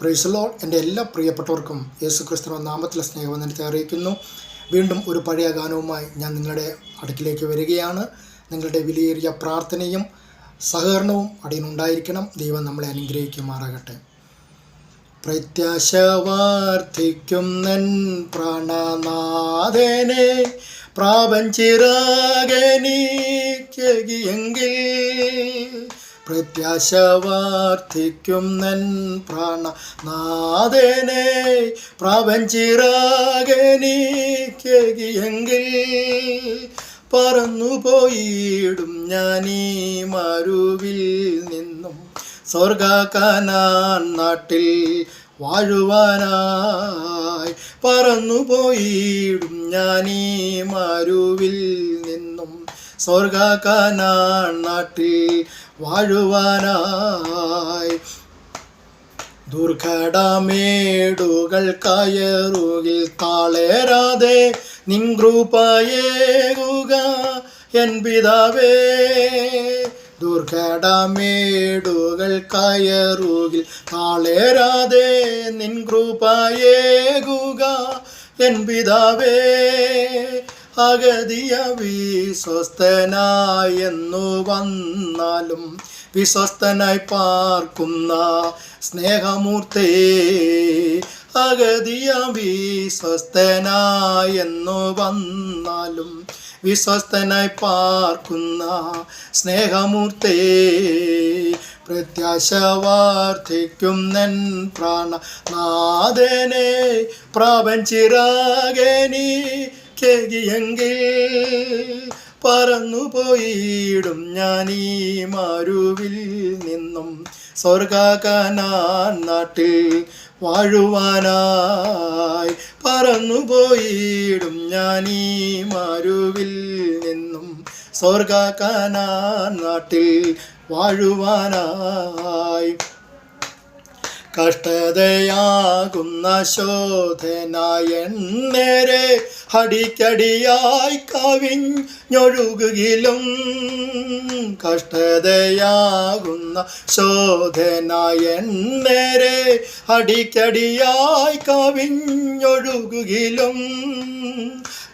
പ്രൈസലോ എന്റെ എല്ലാ പ്രിയപ്പെട്ടവർക്കും യേശു ക്രിസ്തുവ നാമത്തിലെ സ്നേഹവന്ദനത്തെ അറിയിക്കുന്നു. വീണ്ടും ഒരു പഴയ ഗാനവുമായി ഞാൻ നിങ്ങളുടെ അടുക്കിലേക്ക് വരികയാണ്. നിങ്ങളുടെ വിലയേറിയ പ്രാർത്ഥനയും സഹകരണവും അടിയനുണ്ടായിരിക്കണം ദൈവം നമ്മളെ അനുഗ്രഹിക്കുമാറാകട്ടെ. പ്രത്യാശ വാർദ്ധിക്കും നൻ പ്രാണനാഥനെ പ്രാപഞ്ചിറാകനീക്കെങ്കിൽ പ്രത്യാശ വാർദ്ധിക്കും നൻ പ്രാണനാഥനെ പോയിടും പറന്നുപോയിടും ഞാനീ മരുവിൽ നിന്നും. സ്വർഗാക്കാനാൻ നാട്ടിൽ വാഴുവാനായി പറന്നുപോയിടും ഞാനീ മരുവിൽ നിന്നും. നാട്ടിൽ വാഴുവാനായി. ദുർഘടമേടുകൾ കയറുകിൽ താളേരാതെ നിങ്കൃപയേകുക എൻ പിതാവേ. ദുർഘടമേടുകൾ കയറുകിൽ താളേരാതെ നിൻകൃപയേകുക എൻ പിതാവേ. അഗതിയ വിശ്വസ്തനായെന്നു വന്നാലും വിശ്വസ്തനായി പാർക്കുന്ന സ്നേഹമൂർത്തേ അഗതിയ വിശ്വസ്തനായെന്നു വന്നാലും വിശ്വസ്തനായി പാർക്കുന്ന സ്നേഹമൂർത്തേ പ്രത്യാശ വാർദ്ധിക്കും നൻ പ്രാണ നാഥനെ പ്രാപഞ്ചിറാകനി കേകിയെങ്കിൽ പറന്നുപോയിടും ഞാനീ മാരുവിൽ നിന്നും. സ്വർഗാകാനാൻ നാട്ടിൽ വാഴുവാനായി പറന്നുപോയിടും ഞാനീ മാരുവിൽ നിന്നും. സ്വർഗാകാനാൻ നാട്ടിൽ വാഴുവാനായി കഷ്ടതയാകുന്ന ശോധനായെന്നേരെ അടിക്കടിയായി കവിഞ്ഞൊഴുകിലും കഷ്ടതയാകുന്ന ശോധനായെന്നേരെ അടിക്കടിയായി കവിഞ്ഞൊഴുകുകിലും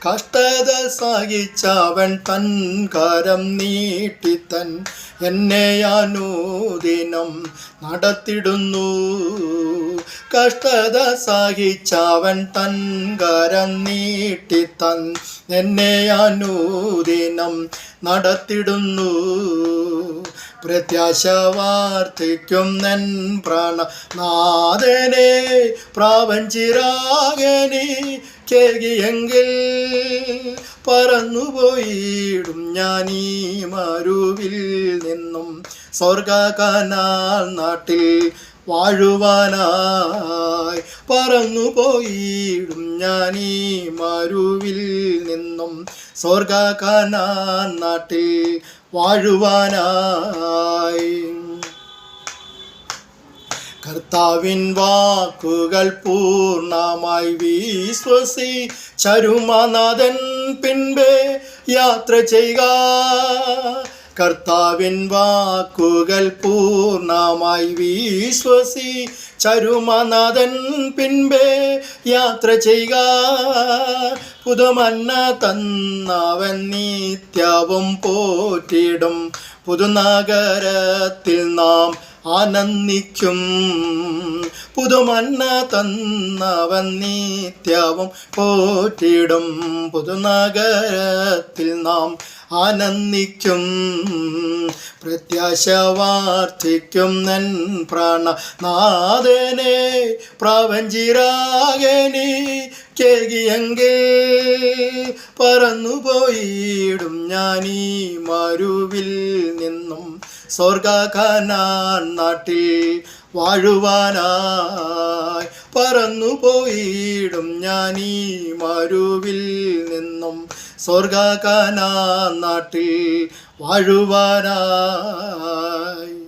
കഷ്ടത സഹിച്ചവൻ തൻ കരം നീട്ടിത്തൻ എന്നെ അനുദിനം നടത്തിടുന്നു. കഷ്ടത സഹിച്ചവൻ തൻ കരം നീട്ടിത്തൻ എന്നെ അനുദിനം നടത്തിടുന്നു. പ്രത്യാശ വാർത്തിക്കും നൻ പ്രാണ നാഥനെ പ്രാവഞ്ചിരാകനി കേകിയെങ്കിൽ പറന്നുപോയിടും ഞാനീ മരുവിൽ നിന്നും. സ്വർഗകനാൽ നാട്ടിൽ വാഴുവാനായി പറന്നുപോയിടും ഞാനീ മരുവിൽ നിന്നും. സ്വർഗകനാൽ നാട്ടിൽ വാഴുവാനായി. കർത്താവിൻ വാക്കുകൾ പൂർണമായി വിശ്വസി ചരുമനാഥൻ പിൻപേ യാത്ര ചെയ്യുക. കർത്താവിൻ വാക്കുകൾ പൂർണമായി വിശ്വസി. ചരുമനാഥൻ പിൻപേ യാത്ര ചെയ്യുക. പുതുമന്ന തന്നവൻ നിത്യവും പോറ്റിടും പുതുനഗരത്തിൽ നാം ആനന്ദിക്കും. പുതുമണ്ണ തന്നവൻ നിത്യവും പോറ്റിടും. പുതുനഗരത്തിൽ നാം ആനന്ദിക്കും. പ്രത്യാശ വാർത്തിക്കും നൻ പ്രാണ നാഥനെ കേകിയെങ്കിൽ പറന്നുപോയിടും ഞാനീ മരുവിൽ നിന്നും. സ്വർഗാഖാനാൻ നാട്ടിൽ വാഴുവാനായി പറന്നുപോയിടും ഞാനീ മരുവിൽ നിന്നും. സ്വർഗാഖാനാ നാട്ടിൽ വാഴുവാനായി